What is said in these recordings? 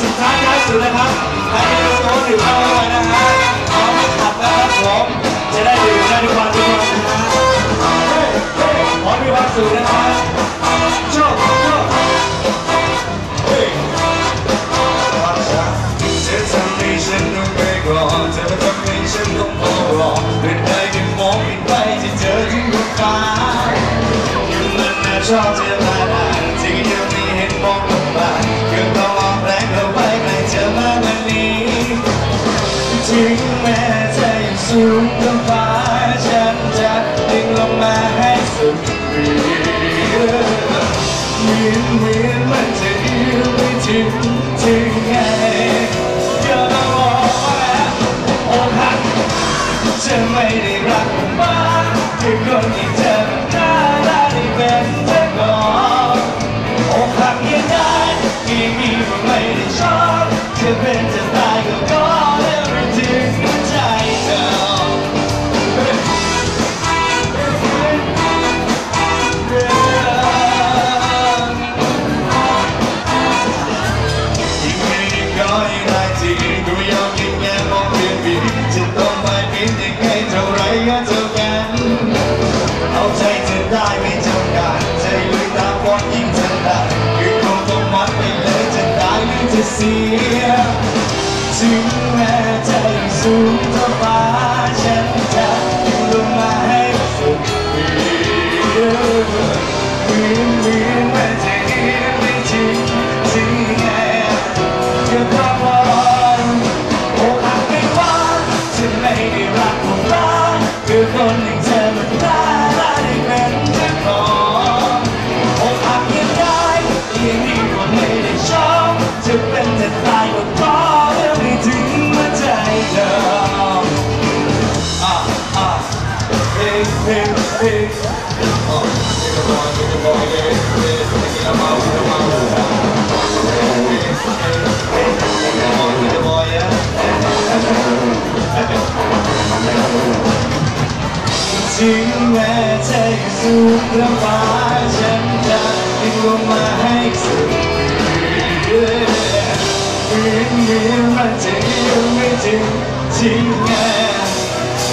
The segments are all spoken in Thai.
สุดท้ายท้ายสุดนะครับใครที่โต๊ะดื่มเหล้าไว้นะฮะพร้อมขับนะครับผมจะได้ดื่มได้ทุกวันทุกวันนะฮะขอมีความสุขนะฮะโชคโชคเธอทำให้ฉันต้องไปก่อนเธอทำให้ฉันต้องพอรอเดินได้แค่มองปิดไปที่เธอถึงดวงฟ้ายังมันน่าชอบ สูงฟ้าฉันจะดึงลงมาให้สุดเหมือนเหมือนมันจะเดียืนไม่ถึงถึงไงก็ต้องบอกว่าอกหักจะไม่ได้รักมมากคือคนที่ ได้ไม่จำกัดใจลุยตามความยิ่งถนัดคือความต้องมัดไปเลยจะได้หรือจะเสีย ถึงแม้ใจสูง เฮ้เฮ้เฮ้อ๋อเฮ้กระบอกเฮ้กระบอกเฮ้เฮ้เฮ้กระบอกเฮ้กระบ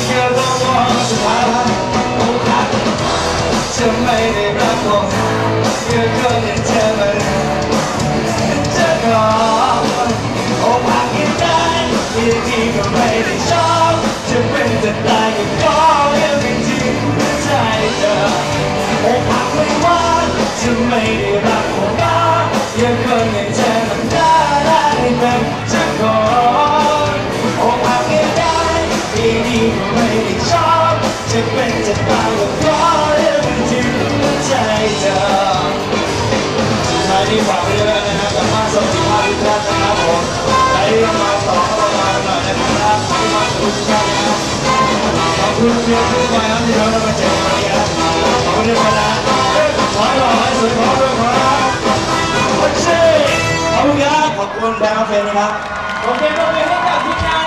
อกเฮ้เฮ้เฮ้เฮ้กระบอกเฮ้กระบอกเฮ้ถึงแม้เธอจะสูงกว่าฟ้าฉันจะดึงลงมาให้สุดเหมือนเหมือนมันจะยังไม่ถึงที่ ครที่มาต่อเข้ามาหน่อยนะครับขอบคุณมากทุกท่านนะครับขอบคุณเพียงทุกวันที่เราได้มาเจอกันนะครับขอบคุณทุกคนนะขอให้หล่อให้สวยขอด้วยขอรับโอเคขอบคุณครับขอบคุณแบงค์เฟนนะครับโอเคโอเคให้กับทีมงาน